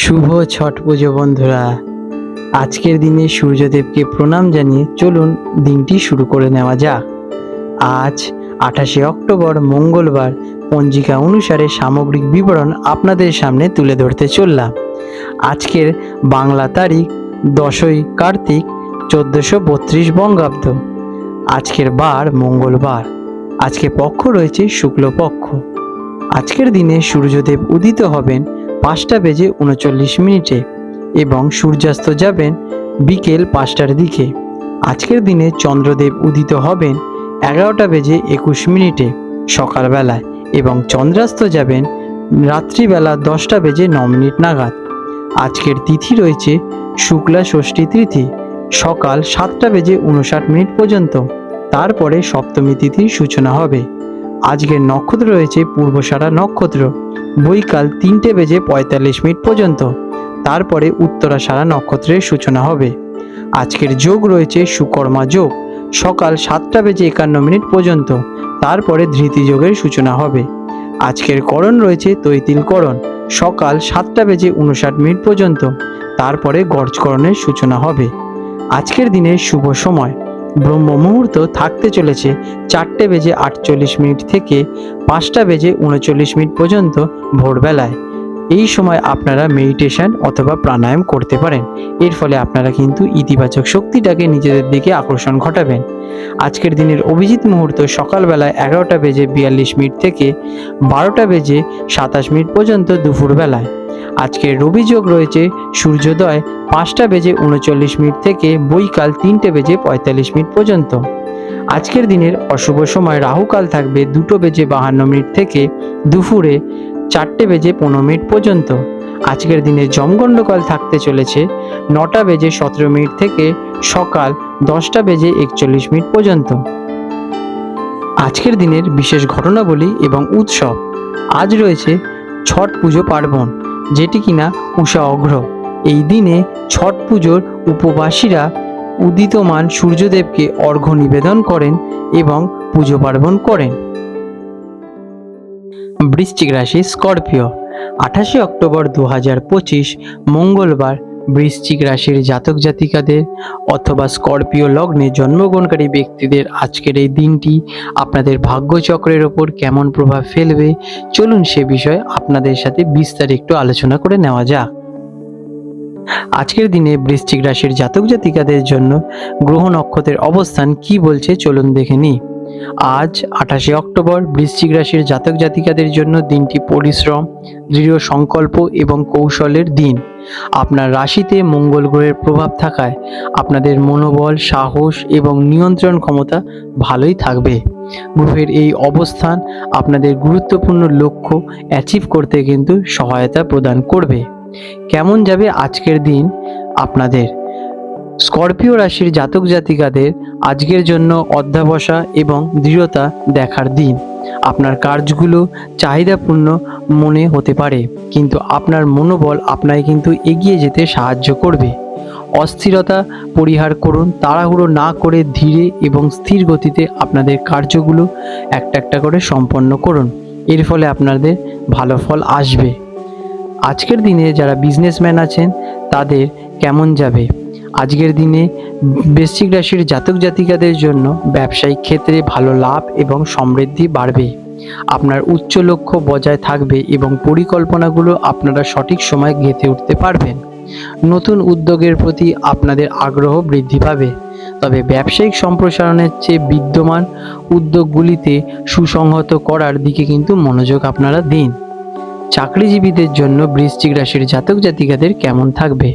শুভ ছট পুজো বন্ধুরা। আজকের দিনে সূর্যদেবকে প্রণাম জানিয়ে চলুন দিনটি শুরু করে নেওয়া যাক। আজ আঠাশে অক্টোবর মঙ্গলবার, পঞ্জিকা অনুসারে সামগ্রিক বিবরণ আপনাদের সামনে তুলে ধরতে চললাম। আজকের বাংলা তারিখ দশই কার্তিক, চোদ্দোশো বত্রিশ বঙ্গাব্দ। আজকের বার মঙ্গলবার। আজকে পক্ষ রয়েছে শুক্লপক্ষ। আজকের দিনে সূর্যদেব উদিত হবেন পাঁচটা বেজে উনচল্লিশ মিনিটে এবং সূর্যাস্ত যাবেন বিকেল পাঁচটার দিকে। আজকের দিনে চন্দ্রদেব উদিত হবেন এগারোটা বেজে একুশ মিনিটে সকালবেলায় এবং চন্দ্রাস্ত যাবেন রাত্রিবেলা দশটা বেজে ন মিনিট নাগাদ। আজকের তিথি রয়েছে শুক্লা ষষ্ঠী তিথি, সকাল সাতটা বেজে উনষাট মিনিট পর্যন্ত। তারপরে সপ্তমী তিথির সূচনা হবে। আজকের নক্ষত্র রয়েছে পূর্বসারা নক্ষত্র। বৈকাল তিনটে বেজে পঁয়তাল্লিশ মিনিট পর্যন্ত। তারপরে উত্তরা সারা নক্ষত্রের সূচনা হবে। আজকের যোগ রয়েছে সুকর্মা যোগ। সকাল সাতটা বেজে একান্ন মিনিট পর্যন্ত। তারপরে ধৃতি যোগের সূচনা হবে। আজকের করণ রয়েছে তৈতিল করণ। সকাল সাতটা বেজে উনষাট মিনিট পর্যন্ত। তারপরে গর্জকরণের সূচনা হবে। আজকের দিনের শুভ সময়। ব্রহ্ম মুহূর্ত থাকতে চলেছে চারটে বেজে আটচল্লিশ মিনিট থেকে পাঁচটা বেজে উনচল্লিশ মিনিট পর্যন্ত ভোরবেলায়। এই সময় আপনারা মেডিটেশন অথবা প্রাণায়াম করতে পারেন। এর ফলে আপনারা কিন্তু ইতিবাচক শক্তিটাকে নিজেদের দিকে আকর্ষণ ঘটাবেন। আজকের দিনের অভিজিৎ মুহূর্ত সকালবেলায় এগারোটা বেজে বিয়াল্লিশ মিনিট থেকে বারোটা বেজে সাতাশ মিনিট পর্যন্ত দুপুরবেলায়। আজকের রবি যোগ রয়েছে সূর্যোদয় পাঁচটা বেজে উনচল্লিশ মিনিট থেকে বৈকাল তিনটে বেজে পঁয়তাল্লিশ মিনিট পর্যন্ত। আজকের দিনের অশুভ সময় রাহুকাল থাকবে দুটো বেজে বাহান্ন মিনিট থেকে দুপুরে চারটে বেজে পনেরো মিনিট পর্যন্ত। আজকের দিনে জমগণ্ডকাল থাকতে চলেছে নটা বেজে সতেরো মিনিট থেকে সকাল দশটা বেজে একচল্লিশ মিনিট পর্যন্ত। আজকের দিনের বিশেষ ঘটনাবলী এবং উৎসব। আজ রয়েছে ছট পুজো পার্বণ। যেটি কিনা উষা অগ্র এই দিনে ছট পুজোর উপবাসীরা উদিতমান সূর্যদেবকে অর্ঘ্য নিবেদন করেন এবং পুজো পার্বণ করেন। বৃশ্চিক রাশি স্করপিও। আঠাশে অক্টোবর দু পঁচিশ মঙ্গলবার বৃশ্চিক রাশির জাতক জাতিকাদের অথবা স্করপিও লগ্নে জন্মগ্রহণকারী ব্যক্তিদের আজকের এই দিনটি আপনাদের ভাগ্যচক্রের ওপর কেমন প্রভাব ফেলবে, চলুন সে বিষয়ে আপনাদের সাথে বিস্তারিত একটু আলোচনা করে নেওয়া যাক। আজকের দিনে বৃশ্চিক রাশির জাতক জাতিকাদের জন্য গ্রহ নক্ষত্রের অবস্থান কি বলছে চলুন দেখে নিই। আজ আঠাশে অক্টোবর বৃশ্চিক রাশির জাতক জাতিকাদের জন্য দিনটি পরিশ্রম, দৃঢ় সংকল্প এবং কৌশলের দিন। আপনার রাশিতে মঙ্গল গ্রহের প্রভাব থাকায় আপনাদের মনোবল, সাহস এবং নিয়ন্ত্রণ ক্ষমতা ভালোই থাকবে। গ্রহের এই অবস্থান আপনাদের গুরুত্বপূর্ণ লক্ষ্য অ্যাচিভ করতে কিন্তু সহায়তা প্রদান করবে। কেমন যাবে আজকের দিন আপনাদের? স্করপিও রাশির জাতক জাতিকাদের আজকের জন্য অধ্যাবসা এবং দৃঢ়তা দেখার দিন। আপনার কাজগুলো চাহিদাপূর্ণ মনে হতে পারে, কিন্তু আপনার মনোবল আপনাকে কিন্তু এগিয়ে যেতে সাহায্য করবে। অস্থিরতা পরিহার করুন, তাড়াহুড়ো না করে ধীরে এবং স্থির গতিতে আপনাদের কার্যগুলো একটা একটা করে সম্পন্ন করুন। এর ফলে আপনাদের ভালো ফল আসবে। আজকের দিনে যারা বিজনেসম্যান আছেন, তাদের কেমন যাবে? আজকের দিনে বৃশ্চিক রাশির জাতক জাতিকাদের জন্য ব্যবসায়িক ক্ষেত্রে ভালো লাভ এবং সমৃদ্ধি বাড়বে। আপনার উচ্চ লক্ষ্য বজায় থাকবে এবং পরিকল্পনাগুলো আপনারা সঠিক সময় গেঁথে উঠতে পারবেন। নতুন উদ্যোগের প্রতি আপনাদের আগ্রহ বৃদ্ধি পাবে। তবে ব্যবসায়িক সম্প্রসারণের চেয়ে বিদ্যমান উদ্যোগগুলিতে সুসংহত করার দিকে কিন্তু মনোযোগ আপনারা দিন। চাকরিজীবীদের জন্য বৃশ্চিক রাশির জাতক জাতিকাদের কেমন থাকবে?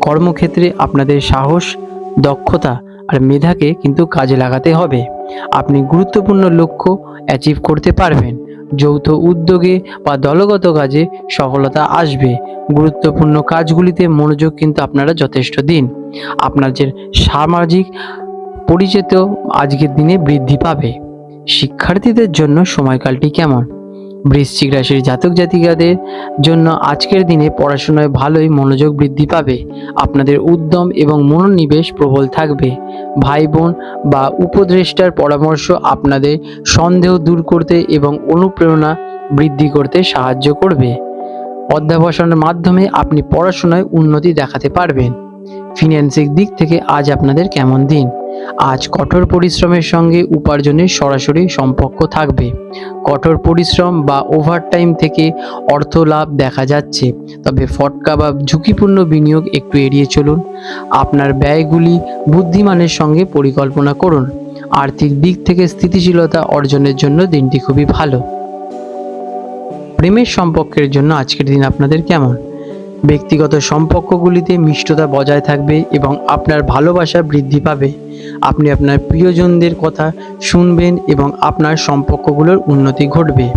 কর্মক্ষেত্রে আপনাদের সাহস, দক্ষতা আর মেধাকে কিন্তু কাজে লাগাতে হবে। আপনি গুরুত্বপূর্ণ লক্ষ্য অ্যাচিভ করতে পারবেন। যৌথ উদ্যোগে বা দলগত কাজে সফলতা আসবে। গুরুত্বপূর্ণ কাজগুলিতে মনোযোগ কিন্তু আপনারা যথেষ্ট দিন। আপনার যে সামাজিক পরিচিত আজকের দিনে বৃদ্ধি পাবে। শিক্ষার্থীদের জন্য সময়কালটি কেমন? বৃশ্চিক রাশির জাতক জাতিকাদের জন্য আজকের দিনে পড়াশোনায় ভালোই মনোযোগ বৃদ্ধি পাবে। আপনাদের উদ্যম এবং মনোনিবেশ প্রবল থাকবে। ভাই বোন বা উপদেষ্টার পরামর্শ আপনাদের সন্দেহ দূর করতে এবং অনুপ্রেরণা বৃদ্ধি করতে সাহায্য করবে। অধ্যাবসানের মাধ্যমে আপনি পড়াশোনায় উন্নতি দেখাতে পারবেন। ফিন্যান্সিক দিক থেকে আজ আপনাদের কেমন দিন? আজ কঠোর পরিশ্রমের সঙ্গে উপার্জনের সরাসরি সম্পর্ক থাকবে। কঠোর পরিশ্রম বা ওভারটাইম থেকে অর্থ লাভ দেখা যাচ্ছে, তবে ফটকা বা ঝুঁকিপূর্ণ বিনিয়োগ একটু এড়িয়ে চলুন। আপনার ব্যয়গুলি বুদ্ধিমানের সঙ্গে পরিকল্পনা করুন। আর্থিক দিক থেকে স্থিতিশীলতা অর্জনের জন্য দিনটি খুবই ভালো। প্রেমের সম্পর্কের জন্য আজকের দিন আপনাদের কেমন? ব্যক্তিগত সম্পর্কগুলিতে মিষ্টতা বজায় থাকবে এবং আপনার ভালোবাসা বৃদ্ধি পাবে। আপনি আপনার প্রিয়জনদের কথা শুনবেন এবং আপনার সম্পর্কগুলোর উন্নতি ঘটবে।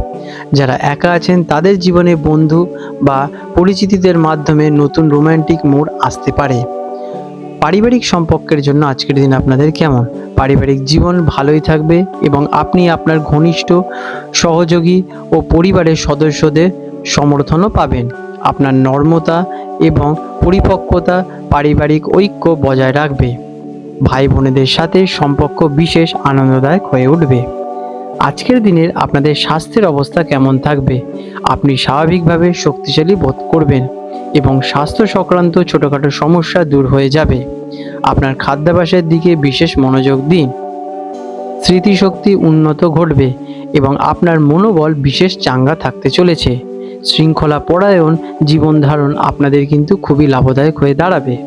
যারা একা আছেন, তাদের জীবনে বন্ধু বা পরিচিতিদের মাধ্যমে নতুন রোমান্টিক মোড় আসতে পারে। পারিবারিক সম্পর্কের জন্য আজকের দিন আপনাদের কেমন? পারিবারিক জীবন ভালোই থাকবে এবং আপনি আপনার ঘনিষ্ঠ, সহযোগী ও পরিবারের সদস্যদের সমর্থনও পাবেন। আপনার নর্মতা এবং পরিপক্কতা পারিবারিক ঐক্য বজায় রাখবে। ভাই বোনেদের সাথে সম্পর্ক বিশেষ আনন্দদায়ক হয়ে উঠবে। আজকের দিনের আপনাদের স্বাস্থ্যের অবস্থা কেমন থাকবে? আপনি স্বাভাবিকভাবে শক্তিশালী বোধ করবেন এবং স্বাস্থ্য সংক্রান্ত ছোটোখাটো সমস্যা দূর হয়ে যাবে। আপনার খাদ্যাভ্যাসের দিকে বিশেষ মনোযোগ দিন। স্মৃতিশক্তি উন্নত ঘটবে এবং আপনার মনোবল বিশেষ চাঙ্গা থাকতে চলেছে। শৃঙ্খলা পরায়ণ জীবন ধারণ আপনাদের কিন্তু খুবই লাভদায়ক হয়ে দাঁড়াবে।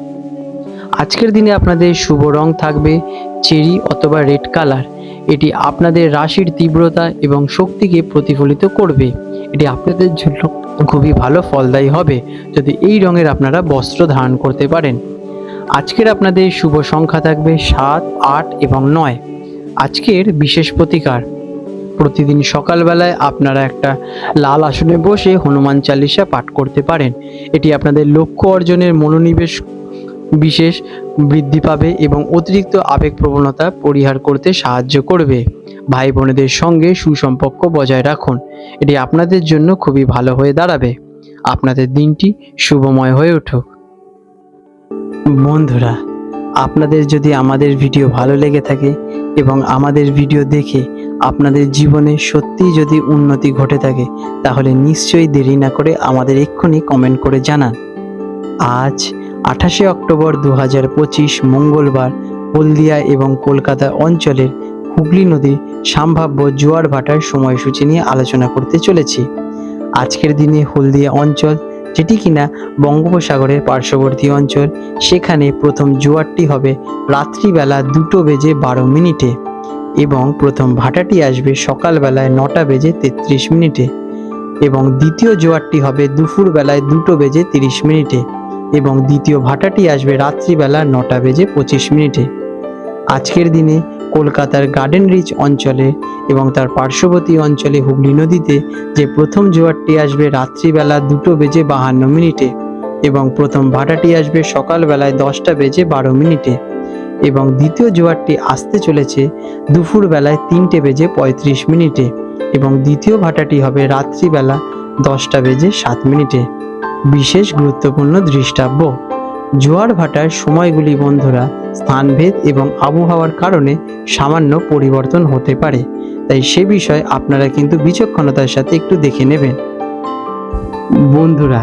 আজকের দিনে আপনাদের শুভ রং থাকবে চেরি অথবা রেড কালার। এটি আপনাদের রাশির তীব্রতা এবং শক্তিকে প্রতিফলিত করবে। এটি আপনাদের জন্য খুবই ভালো ফলদায়ী হবে, যদি এই রঙের আপনারা বস্ত্র ধারণ করতে পারেন। আজকের আপনাদের শুভ সংখ্যা থাকবে সাত, আট এবং নয়। আজকের বিশেষ প্রতিকার প্রতিদিন সকালবেলায় আপনারা একটা লাল আসনে বসে হনুমান চালিসা পাঠ করতে পারেন। এটি আপনাদের লক্ষ্য অর্জনের মনোনিবেশ বিশেষ বৃদ্ধি পাবে এবং অতিরিক্ত আবেগ প্রবণতা পরিহার করতে সাহায্য করবে। ভাই বোনেদের সঙ্গে সুসম্পর্ক বজায় রাখুন। এটি আপনাদের জন্য খুবই ভালো হয়ে দাঁড়াবে। আপনাদের দিনটি শুভময় হয়ে উঠুক। বন্ধুরা, আপনাদের যদি আমাদের ভিডিও ভালো লেগে থাকে এবং আমাদের ভিডিও দেখে আপনাদের জীবনে সত্যিই যদি উন্নতি ঘটে থাকে, তাহলে নিশ্চয়ই দেরি না করে আমাদের এক্ষুনি কমেন্ট করে জানান। আজ আঠাশে অক্টোবর দু হাজার পঁচিশ মঙ্গলবার, হলদিয়া এবং কলকাতা অঞ্চলের হুগলি নদীর সম্ভাব্য জোয়ার ভাটার সময়সূচি নিয়ে আলোচনা করতে চলেছি। আজকের দিনে হলদিয়া অঞ্চল যেটি কিনা বঙ্গোপসাগরের পার্শ্ববর্তী অঞ্চল, সেখানে প্রথম জোয়ারটি হবে রাত্রিবেলা দুটো বেজে বারো মিনিটে। এবং প্রথম ভাটাটি আসবে সকালবেলায় নটা বেজে তেত্রিশ মিনিটে এবং দ্বিতীয় জোয়ারটি হবে দুপুর বেলায় দুটো বেজে তিরিশ মিনিটে এবং দ্বিতীয় ভাটাটি আসবে রাত্রিবেলা নটা বেজে পঁচিশ মিনিটে। আজকের দিনে কলকাতার গার্ডেন রিচ অঞ্চলে এবং তার পার্শ্ববর্তী অঞ্চলে হুগলি নদীতে যে প্রথম জোয়ারটি আসবে রাত্রিবেলা দুটো বেজে বাহান্ন মিনিটে এবং প্রথম ভাটাটি আসবে সকালবেলায় দশটা বেজে বারো মিনিটে। এবং দ্বিতীয় জোয়ারটি আসতে চলেছে দুপুর বেলায় তিনটে বেজে পঁয়ত্রিশ মিনিটে এবং দ্বিতীয় ভাটাটি হবে রাত্রিবেলা দশটা বেজে সাত মিনিটে। বিশেষ গুরুত্বপূর্ণ দৃষ্টাব্য, জোয়ার ভাটার সময়গুলি বন্ধুরা স্থানভেদ এবং আবহাওয়ার কারণে সামান্য পরিবর্তন হতে পারে, তাই সে বিষয়ে আপনারা কিন্তু বিচক্ষণতার সাথে একটু দেখে নেবেন। বন্ধুরা